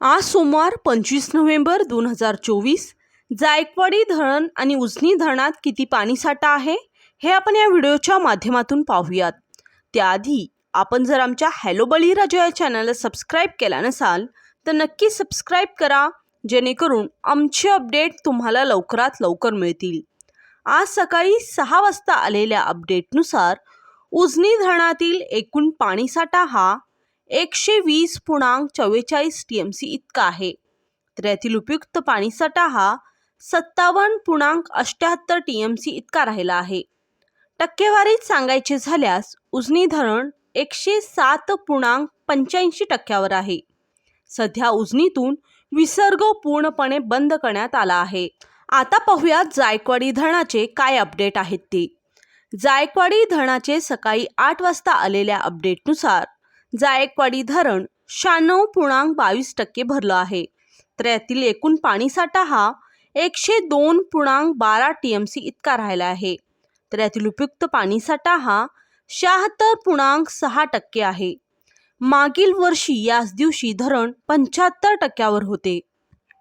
आज सोमवार पंचवीस नोव्हेंबर दोन हजार चोवीस. जायकवाडी धरण आणि उजनी धरणात किती पाणीसाठा आहे? हे आपण या व्हिडिओच्या माध्यमातून पाहूयात. त्याआधी आपण जर आमच्या हॅलो बळीराजा या चॅनलला सबस्क्राईब केला नसाल तर नक्की सबस्क्राईब करा जेणेकरून आमचे अपडेट तुम्हाला लवकरात लवकर मिळतील. आज सकाळी सहा वाजता आलेल्या अपडेटनुसार उजनी धरणातील एकूण पाणीसाठा हा एकशे वीस पूर्णांक चव्वेचाळीस टी एम सी इतका आहे. तर यातील उपयुक्त पाणीसाठा हा सत्तावन्न पूर्णांक अष्ट्याहत्तर टी एम सी इतका राहिला आहे. टक्केवारीत सांगायचे झाल्यास उजनी धरण एकशे सात पूर्णांक पंच्याऐंशी टक्क्यावर आहे. सध्या उजनीतून विसर्ग पूर्णपणे बंद करण्यात आला आहे. आता पाहूयात जायकवाडी धरणाचे काय अपडेट आहेत ते. जायकवाडी धरणाचे सकाळी आठ वाजता आलेल्या अपडेटनुसार जायकवाडी धरण शहाण्णव पूर्णांक बावीस टक्के भरलं आहे. तर यातील एकूण पाणीसाठा हा एकशे दोन पूर्णांक बारा टी एम सी इतका राहिला आहे. तर यातील उपयुक्त पाणीसाठा हा शहात्तर पूर्णांक सहा टक्के आहे. मागील वर्षी याच दिवशी धरण पंच्याहत्तर टक्क्यावर होते.